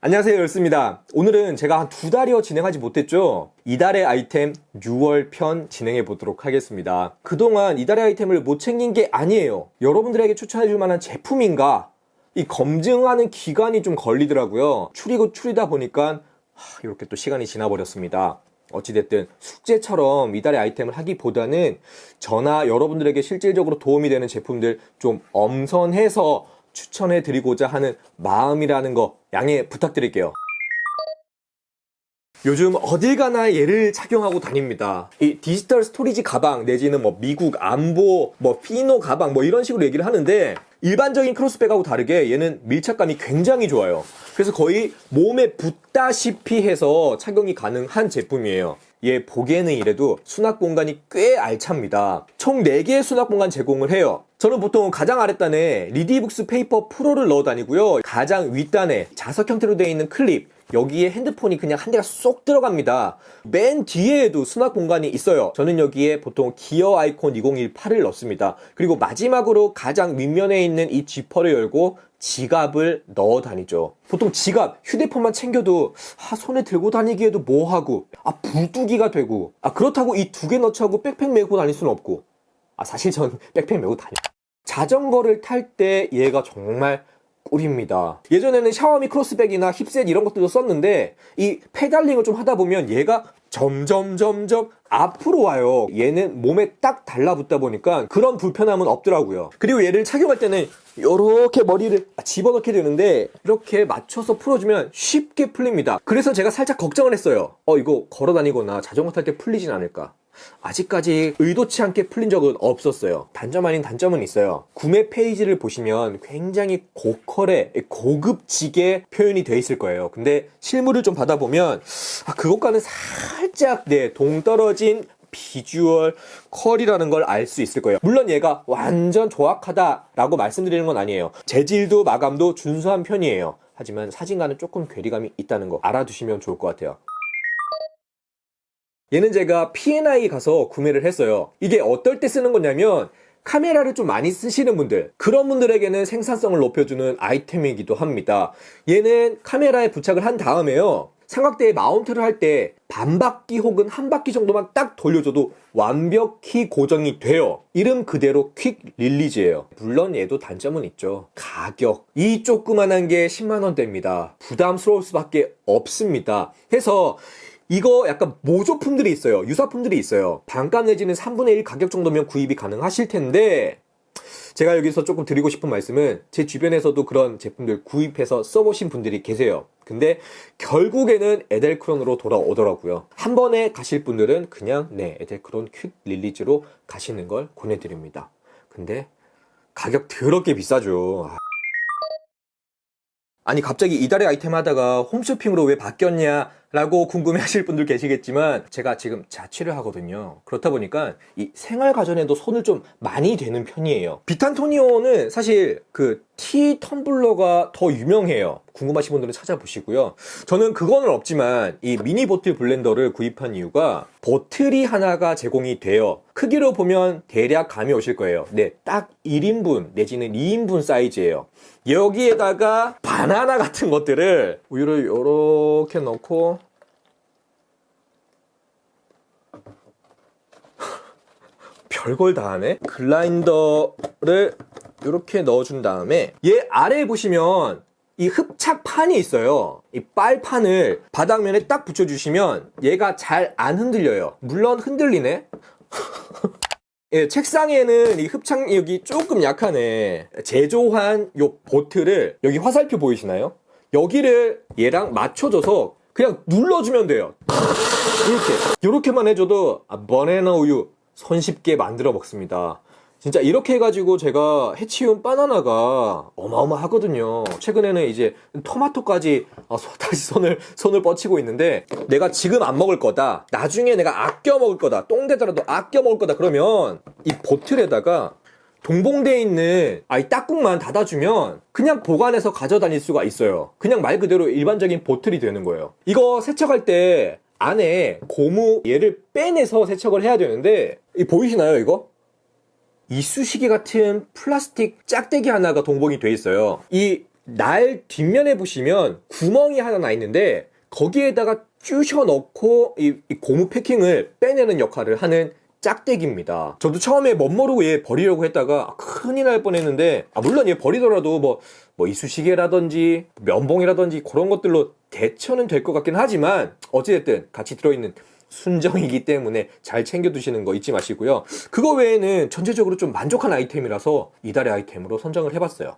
안녕하세요 열스입니다. 오늘은 제가 한 두 달여 진행하지 못했죠? 이달의 아이템 6월 편 진행해 보도록 하겠습니다. 그동안 이달의 아이템을 못 챙긴 게 아니에요. 여러분들에게 추천해 줄 만한 제품인가? 이 검증하는 기간이 좀 걸리더라고요. 추리고 추리다 보니까 하, 이렇게 또 시간이 지나버렸습니다. 어찌됐든 숙제처럼 이달의 아이템을 하기보다는 저나 여러분들에게 실질적으로 도움이 되는 제품들 좀 엄선해서 추천해 드리고자 하는 마음이라는 거 양해 부탁드릴게요. 요즘 어딜 가나 얘를 착용하고 다닙니다. 이 디지털 스토리지 가방 내지는 뭐 미국 안보, 뭐 피노 가방 뭐 이런 식으로 얘기를 하는데 일반적인 크로스백하고 다르게 얘는 밀착감이 굉장히 좋아요. 그래서 거의 몸에 붙다시피 해서 착용이 가능한 제품이에요. 얘 보기에는 이래도 수납 공간이 꽤 알찹니다. 총 4개의 수납 공간 제공을 해요. 저는 보통 가장 아랫단에 리디북스 페이퍼 프로를 넣어 다니고요. 가장 윗단에 자석 형태로 되어 있는 클립, 여기에 핸드폰이 그냥 한 대가 쏙 들어갑니다. 맨 뒤에에도 수납 공간이 있어요. 저는 여기에 보통 기어 아이콘 2018을 넣습니다. 그리고 마지막으로 가장 윗면에 있는 이 지퍼를 열고 지갑을 넣어 다니죠. 보통 지갑, 휴대폰만 챙겨도 아, 손에 들고 다니기에도 뭐하고 아 불뚜기가 되고 아 그렇다고 이 두 개 넣지 하고 백팩 메고 다닐 수는 없고 아 사실 전 백팩 메고 다녀. 자전거를 탈 때 얘가 정말 꿀입니다. 예전에는 샤오미 크로스백이나 힙셋 이런 것들도 썼는데 이 페달링을 좀 하다 보면 얘가 점점 점점 앞으로 와요. 얘는 몸에 딱 달라붙다 보니까 그런 불편함은 없더라고요. 그리고 얘를 착용할 때는 이렇게 머리를 집어넣게 되는데 이렇게 맞춰서 풀어주면 쉽게 풀립니다. 그래서 제가 살짝 걱정을 했어요. 어 이거 걸어 다니거나 자전거 탈 때 풀리진 않을까. 아직까지 의도치 않게 풀린 적은 없었어요. 단점 아닌 단점은 있어요. 구매 페이지를 보시면 굉장히 고퀄의 고급지게 표현이 돼 있을 거예요. 근데 실물을 좀 받아보면 아, 그것과는 살짝 네 동떨어진 비주얼 퀄이라는 걸 알 수 있을 거예요. 물론 얘가 완전 조악하다라고 말씀드리는 건 아니에요. 재질도 마감도 준수한 편이에요. 하지만 사진과는 조금 괴리감이 있다는 거 알아두시면 좋을 것 같아요. 얘는 제가 P&I 가서 구매를 했어요. 이게 어떨 때 쓰는 거냐면 카메라를 좀 많이 쓰시는 분들 그런 분들에게는 생산성을 높여주는 아이템이기도 합니다. 얘는 카메라에 부착을 한 다음에요. 삼각대에 마운트를 할 때 반바퀴 혹은 한 바퀴 정도만 딱 돌려줘도 완벽히 고정이 돼요. 이름 그대로 퀵 릴리즈예요. 물론 얘도 단점은 있죠. 가격. 이 조그만한 게 10만원대입니다. 부담스러울 수밖에 없습니다. 해서 이거 약간 모조품들이 있어요. 유사품들이 있어요. 반값 내지는 3분의 1 가격 정도면 구입이 가능하실 텐데, 제가 여기서 조금 드리고 싶은 말씀은 제 주변에서도 그런 제품들 구입해서 써보신 분들이 계세요. 근데 결국에는 에델크론으로 돌아오더라고요. 한 번에 가실 분들은 그냥 네, 에델크론 퀵 릴리즈로 가시는 걸 권해드립니다. 근데 가격 더럽게 비싸죠. 아. 아니 갑자기 이달의 아이템 하다가 홈쇼핑으로 왜 바뀌었냐 라고 궁금해 하실 분들 계시겠지만 제가 지금 자취를 하거든요. 그렇다 보니까 이 생활 가전에도 손을 좀 많이 대는 편이에요. 비탄토니오는 사실 그 티 텀블러가 더 유명해요. 궁금하신 분들은 찾아보시고요. 저는 그거는 없지만 이 미니 보틀 블렌더를 구입한 이유가 보틀이 하나가 제공이 돼요. 크기로 보면 대략 감이 오실 거예요. 네 딱 1인분 내지는 2인분 사이즈예요. 여기에다가 바나나 같은 것들을 우유를 이렇게 넣고 별걸 다 하네? 글라인더를 이렇게 넣어준 다음에 얘 아래에 보시면 이 흡착판이 있어요. 이 빨판을 바닥면에 딱 붙여주시면 얘가 잘 안 흔들려요. 물론 흔들리네. 예, 책상에는 이 흡착력이 조금 약하네. 제조한 요 보트를 여기 화살표 보이시나요? 여기를 얘랑 맞춰줘서 그냥 눌러주면 돼요. 이렇게. 이렇게만 해줘도 아, 버네나 우유 손쉽게 만들어 먹습니다. 진짜 이렇게 해가지고 제가 해치운 바나나가 어마어마하거든요. 최근에는 이제 토마토까지 아, 소- 다시 손을 손을 뻗치고 있는데 내가 지금 안 먹을 거다. 나중에 내가 아껴 먹을 거다. 똥되더라도 아껴 먹을 거다. 그러면 이 보틀에다가 동봉되어 있는 아이 딱국만 닫아주면 그냥 보관해서 가져다닐 수가 있어요. 그냥 말 그대로 일반적인 보틀이 되는 거예요. 이거 세척할 때 안에 고무 얘를 빼내서 세척을 해야 되는데 이 보이시나요 이거? 이쑤시개 같은 플라스틱 짝대기 하나가 동봉이 돼 있어요. 이 날 뒷면에 보시면 구멍이 하나 나 있는데 거기에다가 쑤셔 넣고 이, 이 고무 패킹을 빼내는 역할을 하는 짝대기입니다. 저도 처음에 멋모르고 얘 버리려고 했다가 아, 큰일 날 뻔했는데 아, 물론 얘 버리더라도 뭐, 뭐 이쑤시개라든지 면봉이라든지 그런 것들로 대처는 될 것 같긴 하지만 어찌됐든 같이 들어있는 순정이기 때문에 잘 챙겨 두시는 거 잊지 마시고요. 그거 외에는 전체적으로 좀 만족한 아이템이라서 이달의 아이템으로 선정을 해봤어요.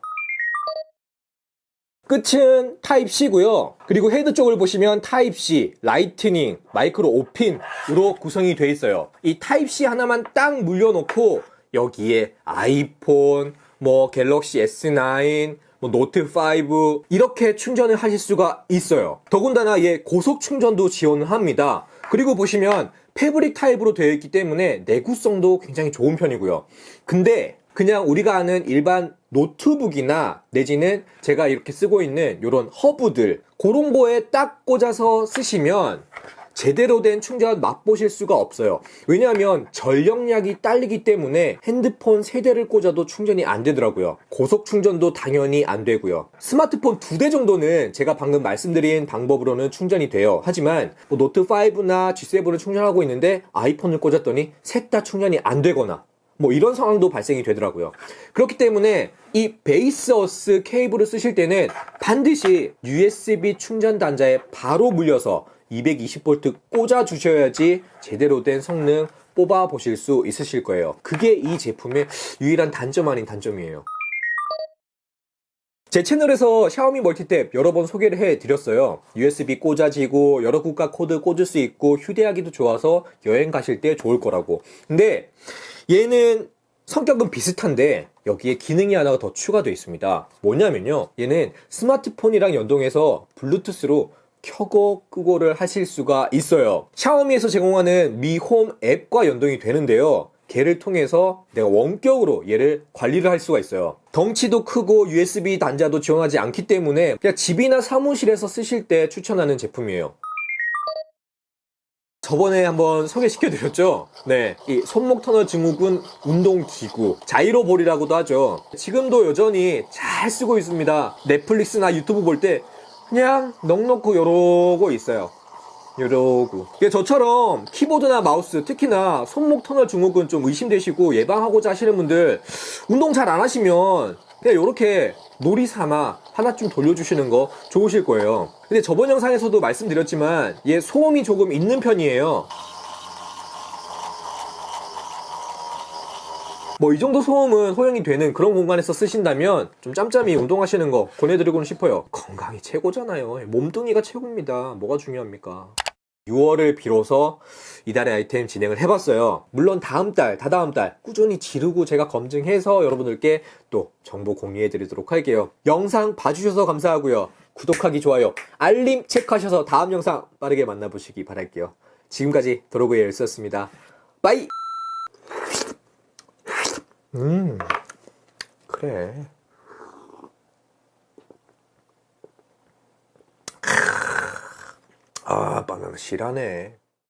끝은 타입C고요. 그리고 헤드 쪽을 보시면 타입C, 라이트닝, 마이크로 5핀으로 구성이 되어 있어요. 이 타입C 하나만 딱 물려놓고 여기에 아이폰, 뭐 갤럭시 S9, 뭐 노트 5 이렇게 충전을 하실 수가 있어요. 더군다나 얘 고속 충전도 지원을 합니다. 그리고 보시면 패브릭 타입으로 되어 있기 때문에 내구성도 굉장히 좋은 편이고요. 근데 그냥 우리가 아는 일반 노트북이나 내지는 제가 이렇게 쓰고 있는 이런 허브들 그런 거에 딱 꽂아서 쓰시면 제대로 된 충전 맛보실 수가 없어요. 왜냐하면 전력량이 딸리기 때문에 핸드폰 세대를 꽂아도 충전이 안 되더라고요. 고속 충전도 당연히 안 되고요. 스마트폰 두 대 정도는 제가 방금 말씀드린 방법으로는 충전이 돼요. 하지만 뭐 노트5나 G7을 충전하고 있는데 아이폰을 꽂았더니 셋 다 충전이 안 되거나 뭐 이런 상황도 발생이 되더라고요. 그렇기 때문에 이 베이스어스 케이블을 쓰실 때는 반드시 USB 충전 단자에 바로 물려서 220V 꽂아 주셔야지 제대로 된 성능 뽑아 보실 수 있으실 거예요. 그게 이 제품의 유일한 단점 아닌 단점이에요. 제 채널에서 샤오미 멀티탭 여러 번 소개를 해 드렸어요. USB 꽂아지고 여러 국가 코드 꽂을 수 있고 휴대하기도 좋아서 여행 가실 때 좋을 거라고. 근데 얘는 성격은 비슷한데 여기에 기능이 하나가 더 추가되어 있습니다. 뭐냐면요. 얘는 스마트폰이랑 연동해서 블루투스로 켜고 끄고를 하실 수가 있어요. 샤오미에서 제공하는 미홈 앱과 연동이 되는데요. 걔를 통해서 내가 원격으로 얘를 관리를 할 수가 있어요. 덩치도 크고 USB 단자도 지원하지 않기 때문에 그냥 집이나 사무실에서 쓰실 때 추천하는 제품이에요. 저번에 한번 소개시켜드렸죠? 네. 이 손목 터널 증후군 운동기구, 자이로볼이라고도 하죠. 지금도 여전히 잘 쓰고 있습니다. 넷플릭스나 유튜브 볼 때 그냥 넉넉고 요러고 있어요. 요러고. 이게 저처럼 키보드나 마우스, 특히나 손목 터널 증후군 좀 의심되시고 예방하고자 하시는 분들 운동 잘 안 하시면 그냥 요렇게 놀이 삼아 하나쯤 돌려주시는 거 좋으실 거예요. 근데 저번 영상에서도 말씀드렸지만 얘 소음이 조금 있는 편이에요. 뭐 이 정도 소음은 허용이 되는 그런 공간에서 쓰신다면 좀 짬짬이 운동하시는 거 권해드리고는 싶어요. 건강이 최고잖아요. 몸뚱이가 최고입니다. 뭐가 중요합니까? 6월을 빌어서 이달의 아이템 진행을 해봤어요. 물론 다음 달, 다다음 달 꾸준히 지르고 제가 검증해서 여러분들께 또 정보 공유해드리도록 할게요. 영상 봐주셔서 감사하고요. 구독하기, 좋아요, 알림 체크하셔서 다음 영상 빠르게 만나보시기 바랄게요. 지금까지 도로그의 엘스였습니다. 빠이! 음, 그래. 아, 바나나 실하네.